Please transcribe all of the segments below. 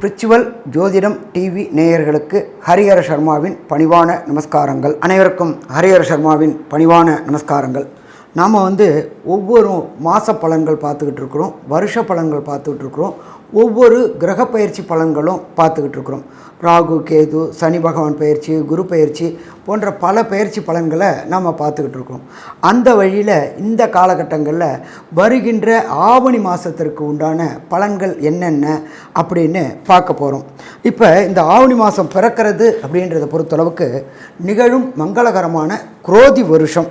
பிரிச்சுவல் ஜோதிடம் டிவி நேயர்களுக்கு ஹரிஹர சர்மாவின் பணிவான நமஸ்காரங்கள். அனைவருக்கும் ஹரிஹர சர்மாவின் பணிவான நமஸ்காரங்கள். நாம் வந்து ஒவ்வொரு மாத பலன்கள் பார்த்துக்கிட்டு இருக்கிறோம் வருஷ பலன்கள் பார்த்துக்கிட்டு இருக்கிறோம். ஒவ்வொரு கிரக பயிற்சி பலன்களும் பார்த்துக்கிட்டு இருக்கிறோம். ராகு கேது சனி பகவான் பயிற்சி குரு பயிற்சி போன்ற பல பயிற்சி பலன்களை நம்ம பார்த்துக்கிட்டு இருக்கோம் அந்த வழியில் இந்த காலகட்டங்களில் வருகின்ற ஆவணி மாதத்திற்கு உண்டான பலன்கள் என்னென்ன அப்படின்னு பார்க்க போகிறோம் இப்போ இந்த ஆவணி மாதம் பிறக்கிறது அப்படின்றத பொறுத்தளவுக்கு நிகழும் மங்களகரமான குரோதி வருஷம்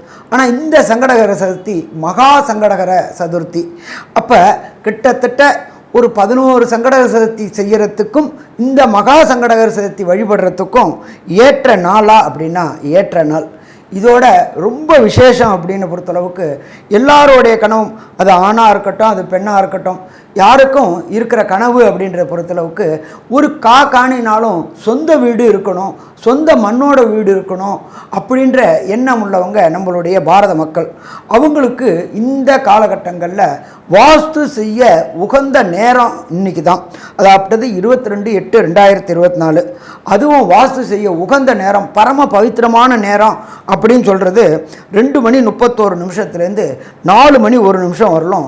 ஆனால் இந்த சங்கடகர சதுர்த்தி மகா சங்கடகர சதுர்த்தி. அப்போ கிட்டத்தட்ட ஒரு பதினோரு சங்கடகர சதுர்த்தி செய்கிறதுக்கும் இந்த மகா சங்கடகர சதுர்த்தி வழிபடுறதுக்கும் ஏற்ற நாளா அப்படின்னா ஏற்ற நாள். இதோட ரொம்ப விசேஷம் அப்படின்னு பொறுத்தளவுக்கு எல்லாரோடைய கனவும் அது ஆணாக இருக்கட்டும் அது பெண்ணாக இருக்கட்டும் யாருக்கும் இருக்கிற கனவு அப்படின்ற பொறுத்தளவுக்கு ஒரு கா காணினாலும் சொந்த வீடு இருக்கணும் சொந்த மண்ணோட வீடு இருக்கணும் அப்படின்ற எண்ணம் உள்ளவங்க நம்மளுடைய பாரத மக்கள். அவங்களுக்கு இந்த காலகட்டங்களில் வாஸ்து செய்ய உகந்த நேரம் இன்னைக்கு தான். அதாவது இருபத்தி ரெண்டு எட்டு ரெண்டாயிரத்தி இருபத்தி நாலு அதுவும் வாஸ்து செய்ய உகந்த நேரம் பரம பவித்திரமான நேரம் அப்படின்னு சொல்கிறது ரெண்டு மணி முப்பத்தோரு நிமிஷத்துலேருந்து நாலு மணி ஒரு நிமிஷம் வரலும்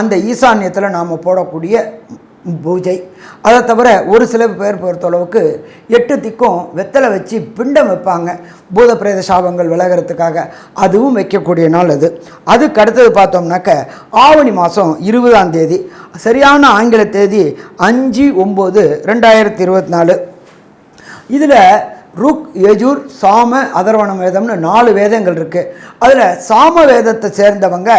அந்த ஈசான்யத்தில் நாம் போடக்கூடிய பூஜை. அதை தவிர ஒரு சில பேர் பொறுத்தளவுக்கு எட்டு திக்கும் வெத்தலை வச்சு பிண்டம் வைப்பாங்க. பூத பிரேத சாபங்கள் விலகிறதுக்காக அதுவும் வைக்கக்கூடிய நாள் அது. அதுக்கு அடுத்தது பார்த்தோம்னாக்க ஆவணி மாதம் இருபதாம் தேதி. சரியான ஆங்கில தேதி அஞ்சு ஒம்பது ரெண்டாயிரத்தி இருபத்தி நாலு. இதில் ருக் யஜூர் சாம அதர்வண வேதம்னு நாலு வேதங்கள் இருக்குது அதில் சாம வேதத்தை சேர்ந்தவங்க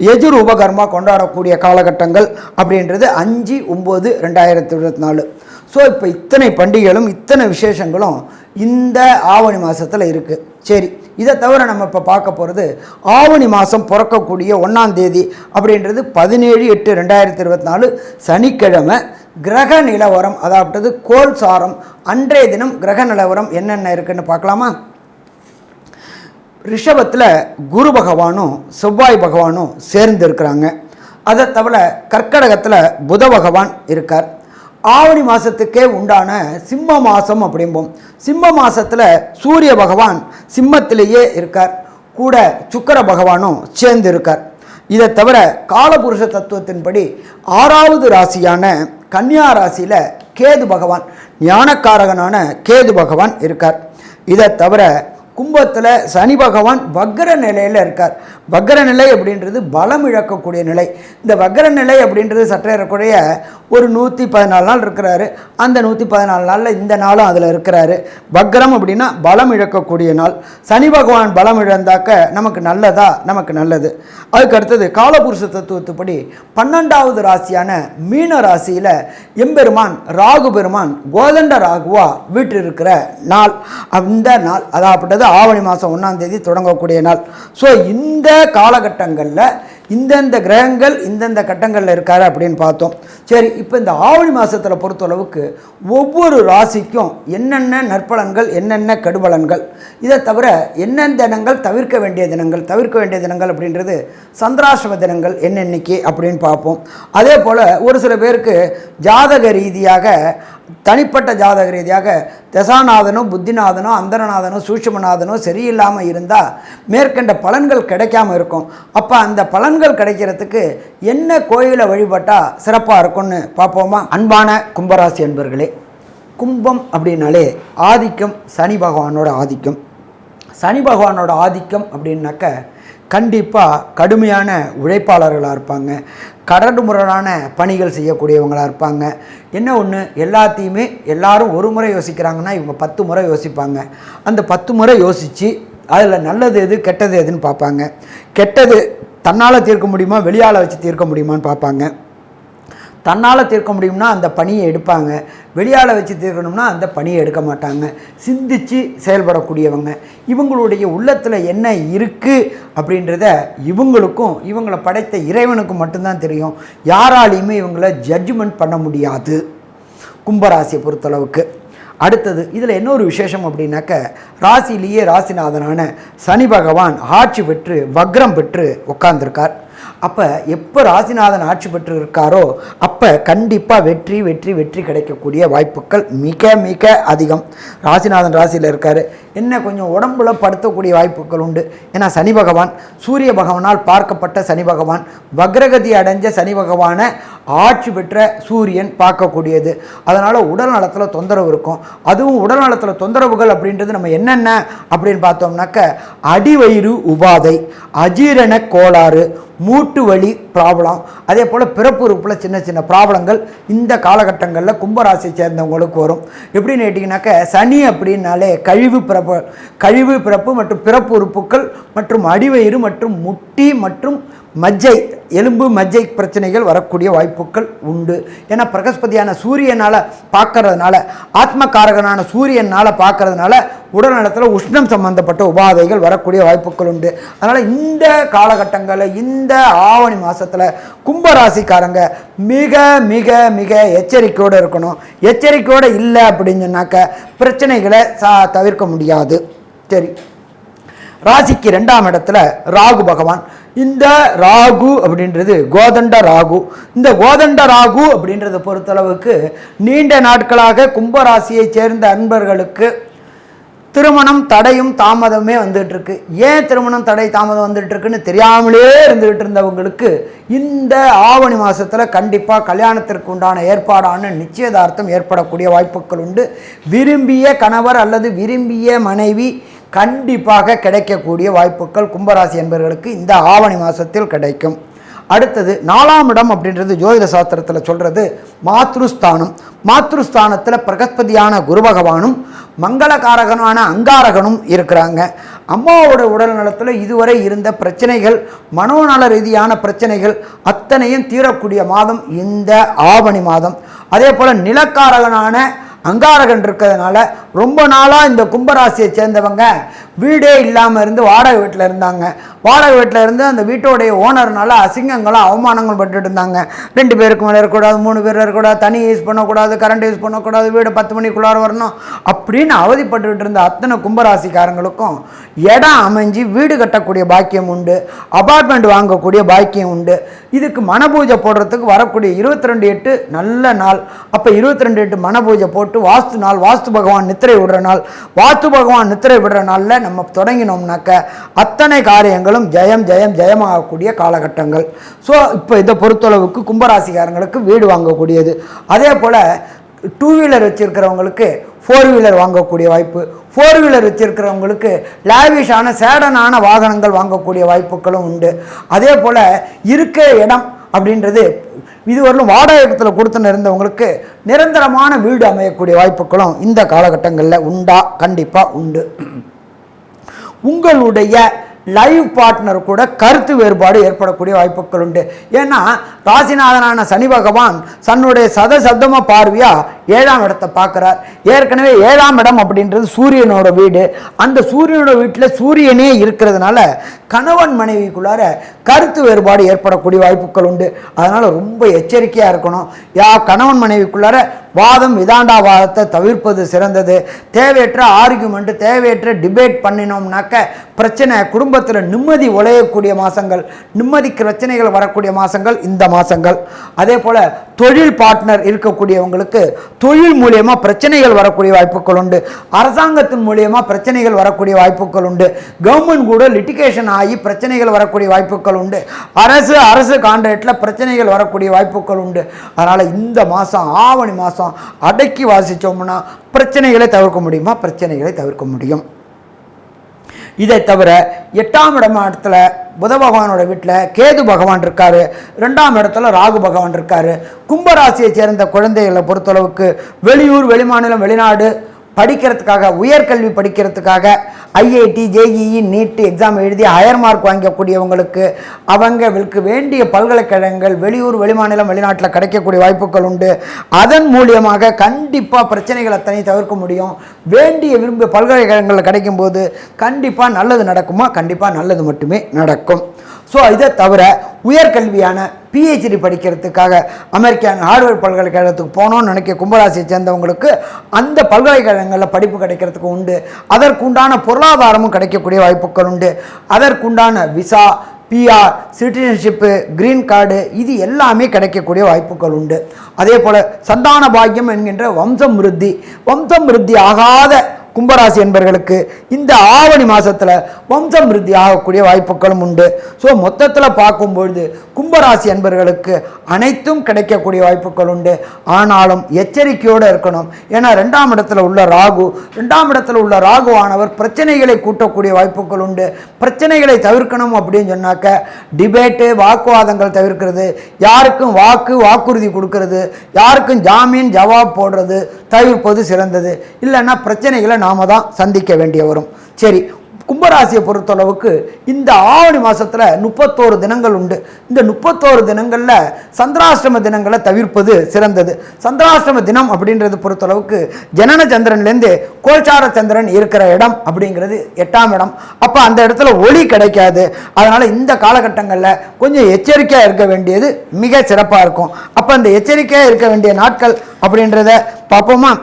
யஜுர் உபகர்மா கொண்டாடக்கூடிய காலகட்டங்கள் அப்படின்றது அஞ்சு ஒம்பது ரெண்டாயிரத்தி இருபத்தி நாலு. ஸோ இப்போ இத்தனை பண்டிகைகளும் இத்தனை விசேஷங்களும் இந்த ஆவணி மாதத்தில் இருக்குது சரி இதை தவிர நம்ம இப்போ பார்க்க போகிறது ஆவணி மாதம் பிறக்கக்கூடிய ஒன்றாந்தேதி அப்படின்றது பதினேழு எட்டு ரெண்டாயிரத்தி இருபத்தி நாலு சனிக்கிழமை கிரக நிலவரம் அதாவது கோல் சாரம் அன்றைய தினம் கிரக நிலவரம் என்னென்ன இருக்குன்னு பார்க்கலாமா? ரிஷபத்தில் குரு பகவானும் செவ்வாய் பகவானும் சேர்ந்து இருக்கிறாங்க. அதை தவிர கர்க்கடகத்தில் புத பகவான் இருக்கார். ஆவணி மாதத்துக்கே உண்டான சிம்ம மாதம் அப்படிம்போம். சிம்ம மாதத்தில் சூரிய பகவான் சிம்மத்திலேயே இருக்கார். கூட சுக்கர பகவானும் சேர்ந்து இருக்கார் இதை தவிர காலபுருஷ தத்துவத்தின்படி ஆறாவது ராசியான கன்னியா ராசியில் கேது பகவான் ஞானக்காரகனான கேது பகவான் இருக்கார். இதை தவிர கும்பத்தில் சனி பகவான் வக்ர நிலையில் இருக்கார். வக்கர நிலை அப்படின்றது பலம் இழக்கக்கூடிய நிலை. இந்த வக்கர நிலை அப்படின்றது சற்றேறக்குறைய ஒரு நூற்றி பதினாலு நாள் இருக்கிறாரு. அந்த நூற்றி பதினாலு நாளில் இந்த நாளும் அதில் இருக்கிறாரு. வக்கரம் அப்படின்னா பலம் இழக்கக்கூடிய நாள். சனி பகவான் பலம் இழந்தாக்க நமக்கு நல்லதா? நமக்கு நல்லது. அதுக்கு அடுத்தது காலபுருஷ தத்துவத்துப்படி பன்னெண்டாவது ராசியான மீன ராசியில் எம்பெருமான் ராகு பெருமான் கோதண்ட ராகுவா வீட்டில் இருக்கிற நாள். அந்த நாள் அதாகப்பட்டது ஆவணி மாதம் ஒன்றாம் தேதி தொடங்கக்கூடிய நாள். ஸோ இந்த காலகட்டங்களில் இந்தந்த கிரகங்கள் இந்தந்த கட்டங்களில் இருக்காரு அப்படின்னு பார்த்தோம். சரி இப்போ இந்த ஆவணி மாதத்தில் பொறுத்தளவுக்கு ஒவ்வொரு ராசிக்கும் என்னென்ன நற்பலன்கள் என்னென்ன கெடுபலன்கள்? இதை தவிர என்னென்ன தினங்கள் தவிர்க்க வேண்டிய தினங்கள் தவிர்க்க வேண்டிய தினங்கள் அப்படின்றது சந்திராசிரம தினங்கள் என்னென்னைக்கு அப்படின்னு பார்ப்போம். அதே போல் ஒரு சில பேருக்கு ஜாதக ரீதியாக தனிப்பட்ட ஜாதக ரீதியாக தசாநாதனும் புத்திநாதனோ அந்தரநாதனோ சூட்சுமநாதனோ சரியில்லாமல் இருந்தால் மேற்கண்ட பலன்கள் கிடைக்காம இருக்கும். அப்போ அந்த பலன் பலன்கள் கிடைக்கிறதுக்கு என்ன கோயிலை வழிபட்டால் சிறப்பாக இருக்கும்னு பார்ப்போமா? அன்பான கும்பராசி அன்பர்களே கும்பம் அப்படின்னாலே ஆதிக்கம் சனி பகவானோட ஆதிக்கம். சனி பகவானோட ஆதிக்கம் அப்படின்னாக்க கண்டிப்பாக கடுமையான உழைப்பாளர்களாக இருப்பாங்க. கரடு முரடான பணிகள் செய்யக்கூடியவங்களாக இருப்பாங்க. என்ன ஒன்று எல்லாத்தையுமே எல்லாரும் ஒரு முறை யோசிக்கிறாங்கன்னா இவங்க பத்து முறை யோசிப்பாங்க. அந்த பத்து முறை யோசித்து அதில் நல்லது எது கெட்டது எதுன்னு பார்ப்பாங்க. கெட்டது தன்னால் தீர்க்க முடியுமா? வெளியால் வச்சு தீர்க்க முடியுமான்னு பார்ப்பாங்க. தன்னால் தீர்க்க முடியும்னா அந்த பணியை எடுப்பாங்க. வெளியால் வச்சு தீர்க்கணும்னா அந்த பணியை எடுக்க மாட்டாங்க. சிந்தித்து செயல்படக்கூடியவங்க. இவங்களுடைய உள்ளத்தில் என்ன இருக்குது அப்படின்றத இவங்களுக்கும் இவங்களை படைத்த இறைவனுக்கும் மட்டும்தான் தெரியும். யாராலையுமே இவங்களை ஜட்ஜ்மெண்ட் பண்ண முடியாது. கும்பராசியை பொறுத்தளவுக்கு. அடுத்தது இதில் என்ன ஒரு விசேஷம் அப்படின்னாக்க ராசியிலேயே ராசிநாதனான சனி பகவான் ஆட்சி பெற்று வக்ரம் பெற்று உட்கார்ந்துருக்கார். அப்போ எப்போ ராசிநாதன் ஆட்சி பெற்று இருக்காரோ அப்போ கண்டிப்பாக வெற்றி வெற்றி வெற்றி கிடைக்கக்கூடிய வாய்ப்புகள் மிக மிக அதிகம். ராசிநாதன் ராசியில் இருக்கார். என்ன கொஞ்சம் உடம்புல படுத்தக்கூடிய வாய்ப்புகள் உண்டு. ஏன்னா சனி பகவான் சூரிய பகவானால் பார்க்கப்பட்ட சனி பகவான் வக்ரகதி அடைஞ்ச சனி பகவானை ஆட்சி பெற்ற சூரியன் பார்க்கக்கூடியது. அதனால் உடல் நலத்தில் தொந்தரவு இருக்கும். அதுவும் உடல் நலத்தில் தொந்தரவுகள் அப்படின்றது நம்ம என்னென்ன அப்படின்னு பார்த்தோம்னாக்க அடிவயிறு உபாதை அஜீரண கோளாறு மூட்டு வலி ப்ராப்ளம் அதே போல் பிறப்பு உறுப்பில் சின்ன சின்ன ப்ராப்ளங்கள் இந்த காலகட்டங்களில் கும்பராசியை சேர்ந்தவங்களுக்கு வரும். எப்படின்னு கேட்டிங்கனாக்க சனி அப்படின்னாலே கழிவு பிறப்பு கழிவு பிறப்பு மற்றும் பிறப்பு உறுப்புகள் மற்றும் அடிவயிறு மற்றும் முட்டி மற்றும் மஜ்ஜை எலும்பு மஜ்ஜை பிரச்சனைகள் வரக்கூடிய வாய்ப்புகள் உண்டு. ஏன்னா பிரகஸ்பதியான சூரியனால் பார்க்கறதுனால ஆத்மகாரகனான சூரியனால் பார்க்கறதுனால உடல் நலத்தில் உஷ்ணம் சம்பந்தப்பட்ட உபாதைகள் வரக்கூடிய வாய்ப்புகள் உண்டு. அதனால் இந்த காலகட்டங்களில் இந்த ஆவணி மாதத்தில் கும்பராசிக்காரங்க மிக மிக மிக எச்சரிக்கையோடு இருக்கணும். எச்சரிக்கையோடு இல்லை அப்படின்னு சொன்னாக்க பிரச்சனைகளை சா தவிர்க்க முடியாது. சரி. ராசிக்கு ரெண்டாம் இடத்துல ராகு பகவான். இந்த ராகு அப்படின்றது கோதண்ட ராகு. இந்த கோதண்ட ராகு அப்படின்றத பொறுத்தளவுக்கு நீண்ட நாட்களாக கும்பராசியை சேர்ந்த அன்பர்களுக்கு திருமணம் தடையும் தாமதமே வந்துகிட்ருக்கு ஏன் திருமணம் தடை தாமதம் வந்துகிட்ருக்குன்னு தெரியாமலே இருந்துகிட்டு இருந்தவங்களுக்கு இந்த ஆவணி மாதத்தில் கண்டிப்பாக கல்யாணத்திற்கு உண்டான ஏற்பாடான நிச்சயதார்த்தம் ஏற்படக்கூடிய வாய்ப்புகள் உண்டு. விரும்பிய கணவர் அல்லது விரும்பிய மனைவி கண்டிப்பாக கிடைக்கக்கூடிய வாய்ப்புகள் கும்பராசி என்பவர்களுக்கு இந்த ஆவணி மாதத்தில் கிடைக்கும். அடுத்தது நாலாம் இடம் அப்படின்றது ஜோதிட சாஸ்திரத்தில் சொல்கிறது மாத்ருஸ்தானம். மாத்ருஸ்தானத்தில் பிரகஸ்பதியான குரு பகவானும் மங்களகாரகனான அங்காரகனும் இருக்கிறாங்க. அம்மாவோட உடல் நலத்தில் இதுவரை இருந்த பிரச்சனைகள் மனோநல ரீதியான பிரச்சனைகள் அத்தனையும் தீரக்கூடிய மாதம் இந்த ஆவணி மாதம். அதே போல் நிலக்காரகனான அங்காரகன் இருக்கிறதுனால ரொம்ப நாளாக இந்த கும்பராசியை சேர்ந்தவங்க வீடே இல்லாமல் இருந்து வாடகை வீட்டில் இருந்தாங்க. வாடகை வீட்டில் இருந்து அந்த வீட்டோடைய ஓனர்னால அசிங்கங்களும் அவமானங்கள் பட்டுட்டு இருந்தாங்க. ரெண்டு பேருக்கு மேலே இருக்கக்கூடாது மூணு பேர் இருக்கக்கூடாது தனி யூஸ் பண்ணக்கூடாது கரண்ட் யூஸ் பண்ணக்கூடாது வீடு பத்து மணிக்குள்ளார வரணும் அப்படின்னு அவதிப்பட்டுக்கிட்டு இருந்த அத்தனை கும்பராசிக்காரங்களுக்கும் இடம் அமைஞ்சு வீடு கட்டக்கூடிய பாக்கியம் உண்டு அபார்ட்மெண்ட் வாங்கக்கூடிய பாக்கியம் உண்டு. இதுக்கு மனபூஜை போடுறதுக்கு வரக்கூடிய இருபத்தி ரெண்டு எட்டு நல்ல நாள். அப்போ இருபத்தி ரெண்டு எட்டு மனபூஜை போட்டு வாஸ்து நாள் வாஸ்து பகவான் நித்திரை விடுற நாள். வாஸ்து பகவான் நித்திரை விடுற நாளில் நம்ம தொடங்கினோம்னாக்க அத்தனை காரியங்களும் ஜெயம் ஜெயம் ஜெயமாகக்கூடிய காலகட்டங்கள். ஸோ இப்போ இதை பொறுத்தளவுக்கு கும்பராசிக்காரங்களுக்கு வீடு வாங்கக்கூடியது. அதே போல் டூ வீலர் வச்சுருக்கிறவங்களுக்கு ஃபோர் வீலர் வாங்கக்கூடிய வாய்ப்பு. ஃபோர் வீலர் வச்சுருக்கிறவங்களுக்கு லேவிஷான சேடனான வாகனங்கள் வாங்கக்கூடிய வாய்ப்புகளும் உண்டு. அதே போல் இருக்க இடம் அப்படின்றது இதுவரையிலும் வாடகத்தில் கொடுத்துன்னு இருந்தவங்களுக்கு நிரந்தரமான வீடு அமையக்கூடிய வாய்ப்புகளும் இந்த காலகட்டங்களில் உண்டா? கண்டிப்பாக உண்டு. உங்களுடைய லைவ் பார்ட்னர் கூட கருத்து வேறுபாடு ஏற்படக்கூடிய வாய்ப்புகள் உண்டு. ஏன்னா ராசிநாதனான சனி பகவான் தன்னுடைய சத சப்தம பார்வையாக ஏழாம் இடத்தை பார்க்குறார். ஏற்கனவே ஏழாம் இடம் அப்படின்றது சூரியனோட வீடு. அந்த சூரியனோட வீட்டில் சூரியனே இருக்கிறதுனால கணவன் மனைவிக்குள்ளார கருத்து வேறுபாடு ஏற்படக்கூடிய வாய்ப்புகள் உண்டு. அதனால் ரொம்ப எச்சரிக்கையாக இருக்கணும். யா கணவன் மனைவிக்குள்ளார வாதம் விதாண்டா வாதத்தை தவிர்ப்பது சிறந்தது. தேவையற்ற ஆர்கியூமெண்ட்டு தேவையற்ற டிபேட் பண்ணினோம்னாக்க பிரச்சனை குடும்பத்தில் நிம்மதி உழையக்கூடிய மாதங்கள் நிம்மதிக்கு பிரச்சனைகள் வரக்கூடிய மாதங்கள் இந்த மாதங்கள் அதே போல் தொழில் பார்ட்னர் இருக்கக்கூடியவங்களுக்கு தொழில் மூலியமாக பிரச்சனைகள் வரக்கூடிய வாய்ப்புகள் உண்டு. அரசாங்கத்தின் மூலியமாக பிரச்சனைகள் வரக்கூடிய வாய்ப்புகள் உண்டு. கவர்மெண்ட் கூட லிட்டிகேஷன் ஆகி பிரச்சனைகள் வரக்கூடிய வாய்ப்புகள் உண்டு. அரசு அரசு கான்ட்ராக்டில் பிரச்சனைகள் வரக்கூடிய வாய்ப்புகள் உண்டு. அதனால் இந்த மாதம் ஆவணி மாதம் அடக்கி வாசித்தோம்னா பிரச்சனைகளை தவிர்க்க முடியுமா? பிரச்சனைகளை தவிர்க்க முடியும். இதை தவிர எட்டாம் இடம் இடத்துல புத பகவானோட வீட்டில் கேது பகவான் இருக்காரு. ரெண்டாம் இடத்துல ராகு பகவான் இருக்காரு. கும்பராசியை சேர்ந்த குழந்தைகளை பொறுத்தளவுக்கு வெளியூர் வெளிமாநிலம் வெளிநாடு படிக்கிறதுக்காக உயர்கல்வி படிக்கிறதுக்காக ஐஐடி ஜேஇஇ நீட் எக்ஸாம் எழுதி ஹையர் மார்க் வாங்கக்கூடியவங்களுக்கு அவங்களுக்கு வேண்டிய பல்கலைக்கழகங்கள் வெளியூர் வெளிமாநிலம் வெளிநாட்டில் கிடைக்கக்கூடிய வாய்ப்புகள் உண்டு. அதன் மூலியமாக கண்டிப்பாக பிரச்சனைகளை அத்தனை தவிர்க்க முடியும். வேண்டிய விரும்பிய பல்கலைக்கழகங்களில் கிடைக்கும்போது கண்டிப்பாக நல்லது நடக்குமா? கண்டிப்பாக நல்லது மட்டுமே நடக்கும். ஸோ இதை தவிர உயர்கல்வியான பிஹெச்டி படிக்கிறதுக்காக அமெரிக்கன் ஹார்வர்ட் பல்கலைக்கழகத்துக்கு போகணும்னு நினைக்க கும்பராசியை சேர்ந்தவங்களுக்கு அந்த பல்கலைக்கழகங்களில் படிப்பு கிடைக்கிறதுக்கு உண்டு. அதற்குண்டான பொருளாதாரமும் கிடைக்கக்கூடிய வாய்ப்புகள் உண்டு. அதற்குண்டான visa PR citizenship green card இது எல்லாமே கிடைக்கக்கூடிய வாய்ப்புகள் உண்டு. அதே போல் சந்தான பாக்கியம் என்கின்ற வம்சம் விருத்தி. வம்சம் விருத்தி ஆகாத கும்பராசி என்பர்களுக்கு இந்த ஆவணி மாதத்தில் வம்சம் விருத்தி ஆகக்கூடிய வாய்ப்புகளும் உண்டு. ஸோ மொத்தத்தில் பார்க்கும்பொழுது கும்பராசி என்பர்களுக்கு அனைத்தும் கிடைக்கக்கூடிய வாய்ப்புகள் உண்டு. ஆனாலும் எச்சரிக்கையோடு இருக்கணும். ஏன்னா ரெண்டாம் இடத்துல உள்ள ராகு ரெண்டாம் இடத்துல உள்ள ராகுவானவர் பிரச்சனைகளை கூட்டக்கூடிய வாய்ப்புகள் உண்டு. பிரச்சனைகளை தவிர்க்கணும் அப்படின்னு சொன்னாக்க டிபேட்டு வாக்குவாதங்கள் தவிர்க்கிறது. யாருக்கும் வாக்கு வாக்குறுதி கொடுக்கறது. யாருக்கும் ஜாமீன் ஜவாப் போடுறது தவிர்ப்பது சிறந்தது. இல்லைன்னா பிரச்சனைகளை நாம தான் சந்திக்க வேண்டிய வரும் சரி கும்பராசியை பொறுத்தளவுக்கு இந்த ஆவணி மாதத்தில் முப்பத்தோரு தினங்கள் உண்டு. இந்த முப்பத்தோரு தினங்களில் சந்திராஷ்டம தினங்களை தவிர்ப்பது சிறந்தது. சந்திராஷ்டம தினம் அப்படின்றது பொறுத்தளவுக்கு ஜனன சந்திரன்லேருந்து கோச்சார சந்திரன் இருக்கிற இடம் அப்படிங்கிறது எட்டாம் இடம். அப்போ அந்த இடத்துல ஒளி கிடைக்காது. அதனால் இந்த காலகட்டங்களில் கொஞ்சம் எச்சரிக்கையாக இருக்க வேண்டியது மிக சிறப்பாக இருக்கும். அப்போ அந்த எச்சரிக்கையாக இருக்க வேண்டிய நாட்கள் அப்படின்றத பார்ப்போமா?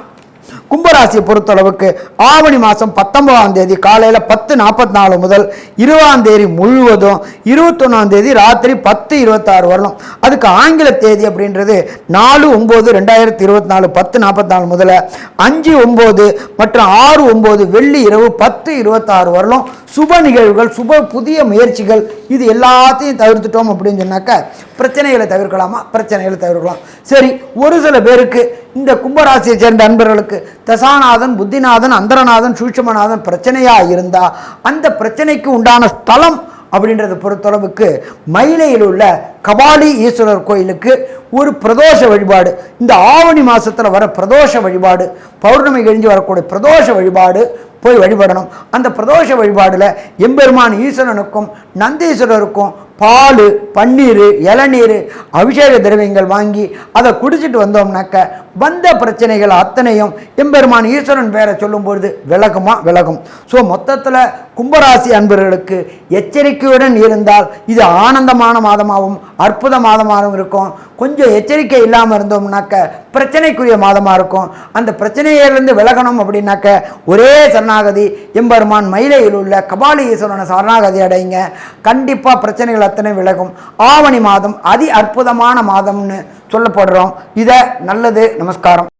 கும்பராசியை பொறுத்தளவுக்கு ஆவணி மாதம் பத்தொன்பதாம் தேதி காலையில் பத்து நாற்பத்தி நாலு முதல் இருபதாம் தேதி முழுவதும் இருபத்தொன்னாம் தேதி ராத்திரி பத்து இருபத்தாறு வரலாம் அதுக்கு ஆங்கில தேதி அப்படின்றது நாலு ஒம்பது ரெண்டாயிரத்தி இருபத்தி நாலு பத்து நாற்பத்தி நாலு முதல்ல அஞ்சு ஒம்பது மற்றும் ஆறு ஒம்பது வெள்ளி இரவு பத்து இருபத்தாறு வரலாம் சுப நிகழ்வுகள் சுப புதிய முயற்சிகள் இது எல்லாத்தையும் தவிர்த்துட்டோம் அப்படின்னு சொன்னாக்க பிரச்சனைகளை தவிர்க்கலாமா? பிரச்சனைகளை தவிர்க்கலாம். சரி ஒரு சில பேருக்கு இந்த கும்பராசியை சேர்ந்த அன்பர்களுக்கு தசாநாதன் புத்திநாதன் அந்தரநாதன் சூட்சமநாதன் பிரச்சனையாக இருந்தால் அந்த பிரச்சனைக்கு உண்டான ஸ்தலம் அப்படின்றத பொறுத்தளவுக்கு மயிலையில் உள்ள கபாலி ஈஸ்வரர் கோயிலுக்கு ஒரு பிரதோஷ வழிபாடு இந்த ஆவணி மாதத்தில் வர பிரதோஷ வழிபாடு பௌர்ணமி கழிஞ்சு வரக்கூடிய பிரதோஷ வழிபாடு போய் வழிபடணும். அந்த பிரதோஷ வழிபாடில் எம்பெருமான் ஈஸ்வரனுக்கும் நந்தீஸ்வரருக்கும் பால் பன்னீர் இளநீர் அபிஷேக திரவியங்கள் வாங்கி அதை குடிச்சிட்டு வந்தோம்னாக்க வந்த பிரச்சனைகள் அத்தனையும் எம்பெருமான் ஈஸ்வரன் பேரை சொல்லும்பொழுது விலகுமா? விலகும். ஸோ மொத்தத்தில் கும்பராசி அன்பர்களுக்கு எச்சரிக்கையுடன் இருந்தால் இது ஆனந்தமான மாதமாகவும் அற்புத மாதமாகவும் இருக்கும். கொஞ்சம் எச்சரிக்கை இல்லாமல் இருந்தோம்னாக்க பிரச்சனைக்குரிய மாதமாக இருக்கும். அந்த பிரச்சனையிலிருந்து விலகணும் அப்படின்னாக்க ஒரே சரணாகதி எம்பெருமான் மயிலையில் உள்ள கபாலி ஈஸ்வரனை சரணாகதி அடைங்க. கண்டிப்பாக பிரச்சனைகள் அத்தனை விலகும். ஆவணி மாதம் அதி அற்புதமான மாதம்னு சொல்லப்படுறோம். இதை நல்லது నమస్కారం.